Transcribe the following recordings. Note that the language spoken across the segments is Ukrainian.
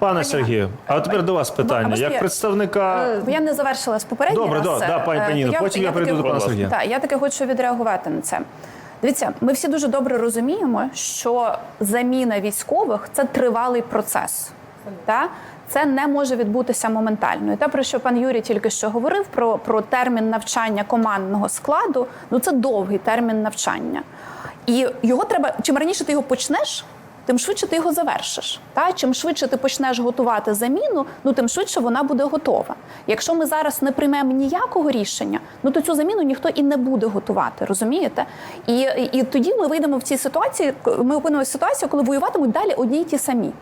Пане Сергію, а тепер до вас питання. Як представника Бо я не завершила з попереднього. Добре, да, да, пані Паніно, потім я прийду до пана Сергія. Так, я таки хочу відреагувати на це. Дивіться, ми всі дуже добре розуміємо, що заміна військових це тривалий процес. Та? Це не може відбутися моментально. І те, про що пан Юрій тільки що говорив, про, про термін навчання командного складу, ну це довгий термін навчання. І його треба, чим раніше ти його почнеш, тим швидше ти його завершиш. Та? Чим швидше ти почнеш готувати заміну, ну тим швидше вона буде готова. Якщо ми зараз не приймемо ніякого рішення, ну то цю заміну ніхто і не буде готувати, розумієте? І, і, і тоді ми вийдемо в цій ситуації, ми опинимося в ситуації, коли воюватимуть далі одні й ті самі.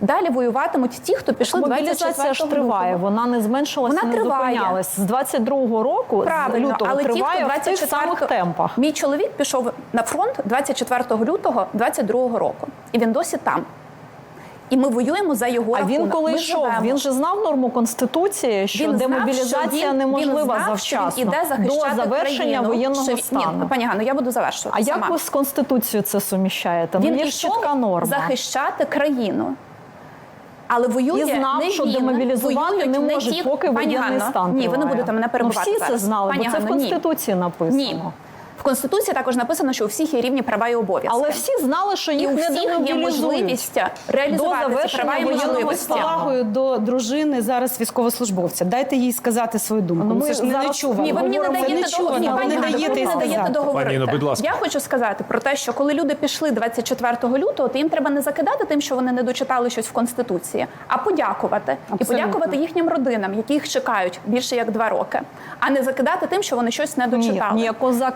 Далі воюватимуть ті, хто пішли Мобілізація 24 ж триває, лютого. вона не зменшилася, Вона не триває. зупинялась. З 22-го року, з лютого, але ті, триває хто в тих самих темпах. Мій чоловік пішов на фронт 24 лютого 22 року, і він досі там. І ми воюємо за його А він коли Ми йшов, живемо. він же знав норму конституції, що Він знав, демобілізація що він- неможлива він знав, що він іде захищати до завершення країну, воєнного що стану. Ні, пані Ганно, я буду завершувати. а сама. як ви з конституцією це суміщаєте? він ну, є ж чітка норма. захищати країну. Але воює І знав, не що він, демобілізувати воюють не можуть, ті- поки Пані воєнний Ганно, стан Ні, ви не будете мене перебувати Ну, всі це знали, Пані бо це в конституції ні. Написано. Ні. В Конституції також написано, що у всіх є рівні права і обов'язки. Але всі знали, що і їх у не всіх є демобілізують. можливість До реалізувати ці завершення права і можливості. з повагою до дружини зараз військовослужбовця. Дайте їй сказати свою думку. Ну, ми це ж не зараз- Ні, ви мені не даєте договорити. Ви Пані не даєте не договорити. Будь ласка. Я хочу сказати про те, що коли люди пішли 24 лютого, то їм треба не закидати тим, що вони не дочитали щось в конституції, а подякувати і подякувати їхнім родинам, які їх чекають більше як два роки, а не закидати тим, що вони щось не дочитали.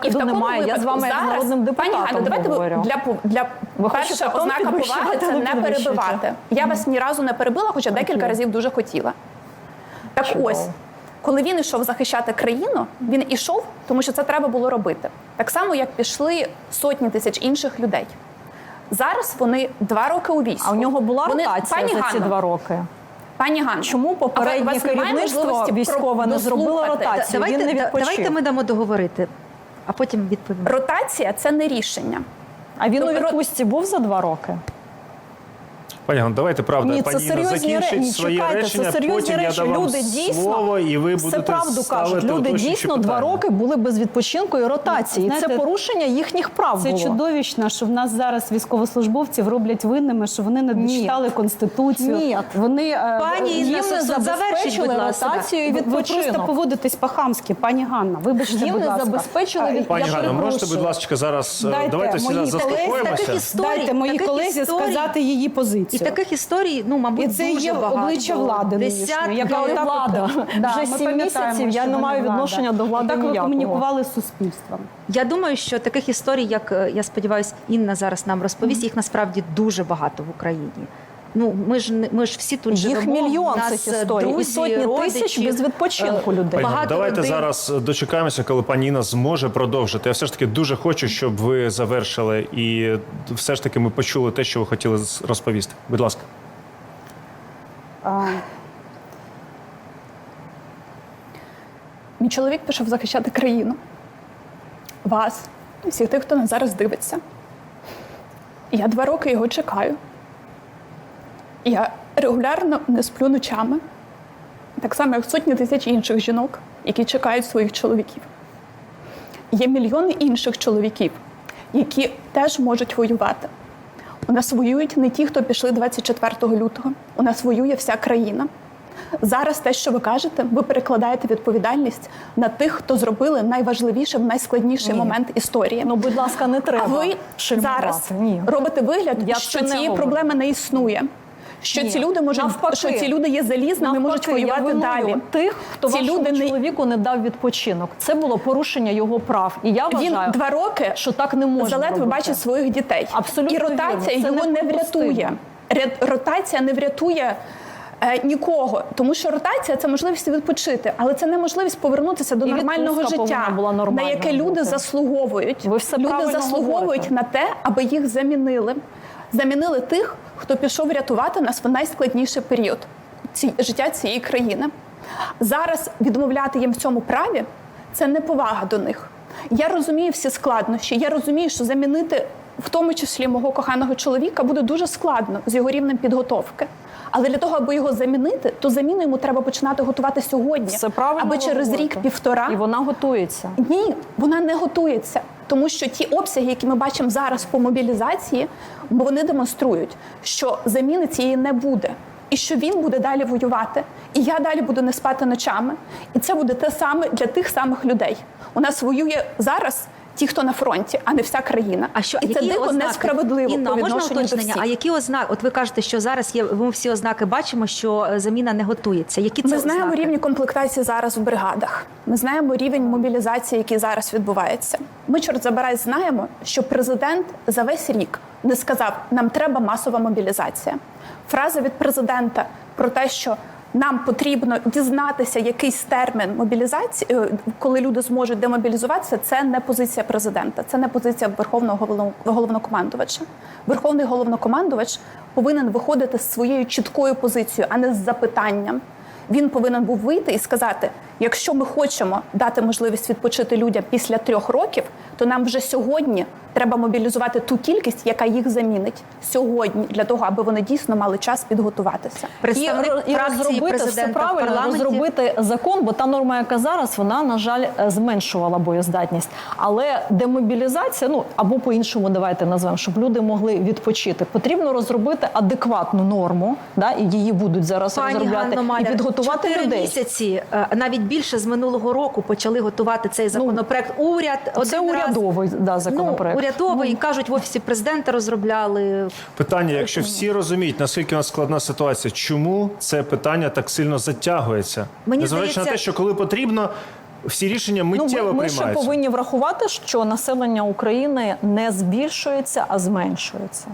І в такому немає. Я з вами як зараз, народним пані депутатом давайте говорю. для для Ви перша ознака поваги це не перебивати. Я вас ні разу не перебила, хоча декілька разів дуже хотіла. Так ось, коли він ішов захищати країну, він ішов, тому що це треба було робити. Так само, як пішли сотні тисяч інших людей. Зараз вони два роки у війську. А у нього була Вони- ротація пані за ці два роки. Пані Ганно, Чому попереднє керівництво військове не зробило ротацію? Давайте, він не відпочив. давайте ми дамо договорити, а потім відповім. Ротація це не рішення. А він у Тобто- відпустці був за два роки? Пані Ганно, давайте правда, Ні, це пані Інна серйозні закінчить речі. своє Чекайте, речення, це серйозні потім речі. я дам вам Люди дійсно слово, і ви все будете правду кажуть. Люди дійсно два роки були без відпочинку і ротації. Знаєте, це порушення їхніх прав Це було. чудовищно, що в нас зараз військовослужбовців роблять винними, що вони не дочитали конституцію. Ні. Вони е, Пані їм Інна, не забезпечили ротацію і Ви- Ви відпочинок. просто поводитесь по-хамськи, пані Ганна. Вибачте, Їм будь не ласка. забезпечили від- Пані Я Ганно, можете, будь ласка, зараз е, Дайте давайте всі заспокоїмося. Дайте моїй колезі сказати її І таких історій, ну, мабуть, І це дуже є багато. обличчя влади нинішньої, Десятки. яка отак влада? от- Вже сім пам'ятаємо, місяців я що не вона маю влада. відношення до влади Так ви ніякого. комунікували з суспільством. Я думаю, що таких історій, як е, я сподіваюся, Інна зараз нам розповість, їх насправді дуже багато в Україні. Ну, ми ж ми ж всі тут Їх живемо. мільйон нас, цих е, історій. І сотні родичі, тисяч без відпочинку е, людей. Пані Багато давайте родин. зараз дочекаємося, коли пані Інна зможе продовжити. Я все ж таки дуже хочу, щоб ви завершили і все ж таки ми почули те, що ви хотіли розповісти. Будь ласка. А, Мій чоловік пішов захищати країну. Вас, всіх тих, хто нас зараз дивиться. Я два роки його чекаю. Я регулярно не сплю ночами, так само, як сотні тисяч інших жінок, які чекають своїх чоловіків. Є мільйони інших чоловіків, які теж можуть воювати. У нас воюють не ті, хто пішли 24 лютого. У нас воює вся країна. Зараз те, що ви кажете, ви перекладаєте відповідальність на тих, хто зробили найважливіший, найскладніший Ні. момент історії. Ну, будь ласка, не треба. а ви шельмувати. зараз Ні. робите вигляд, Я що цієї говорю. проблеми не існує. Що Ні. ці люди можуть Навпаки. що ці люди є залізними, можуть Навпаки, я воювати далі. Тих, хто ці вашому люди чоловіку не дав відпочинок. Це було порушення його прав. І я він два роки що так не заледве робити. бачить своїх дітей. Абсолютно і ротація вірно. Його не врятує. Ря- Ротація не врятує. е, Нікого, тому що ротація це можливість відпочити, але це не можливість повернутися до І нормального життя, була на яке люди бути. заслуговують. Ви все люди заслуговують говорите. на те, аби їх замінили. Замінили тих, хто пішов рятувати нас в найскладніший період ці, життя цієї країни. Зараз відмовляти їм в цьому праві це неповага до них. Я розумію всі складнощі. Я розумію, що замінити в тому числі мого коханого чоловіка буде дуже складно з його рівнем підготовки. Але для того, аби його замінити, то заміну йому треба починати готувати сьогодні, Все правильно аби через рік-півтора І вона готується. ні, вона не готується. Тому що ті обсяги, які ми бачимо зараз по мобілізації, вони демонструють, що заміни цієї не буде. І що він буде далі воювати, і я далі буду не спати ночами. І це буде те саме для тих самих людей. У нас воює зараз ті, хто на фронті, а не вся країна. А що і це дико ознаки? несправедливо Інна, по можна уточнення? всіх. А які ознаки? От ви кажете, що зараз є ми всі ознаки бачимо, що е, заміна не готується. Які це Ми знаємо ознаки? рівні комплектації зараз в бригадах. Ми знаємо рівень мобілізації, який зараз відбувається. Ми, чорт забирай, знаємо, що президент за весь рік не сказав, нам треба масова мобілізація. Фраза від президента про те, що нам потрібно дізнатися якийсь термін мобілізації, е, коли люди зможуть демобілізуватися. Це не позиція президента, це не позиція верховного головно- головнокомандувача. Верховний головнокомандувач повинен виходити з своєю чіткою позицією, а не з запитанням. Він повинен був вийти і сказати: якщо ми хочемо дати можливість відпочити людям після трьох років, то нам вже сьогодні треба мобілізувати ту кількість, яка їх замінить сьогодні, для того, аби вони дійсно мали час підготуватися. Представник і, і розробити все правильно, парламенті. розробити закон, бо та норма, яка зараз, вона на жаль е, зменшувала боєздатність. Але демобілізація, ну або по-іншому, давайте назвемо, щоб люди могли відпочити. Потрібно розробити адекватну норму, да, і її будуть зараз Пані розробляти Ганно і Маляр, підготувати чотири людей. місяці, е, навіть більше з минулого року почали готувати цей законопроект. Уряд Ну, Це один раз- урядовий да, законопроект. Ну, урядовий, кажуть, в офісі президента розробляли. Питання: якщо всі розуміють, наскільки у нас складна ситуація, чому це питання так сильно затягується? Мені Незважаючи на те, що коли потрібно, всі рішення Ну, миттєво ми, ми ще повинні врахувати, що населення України не збільшується, а зменшується.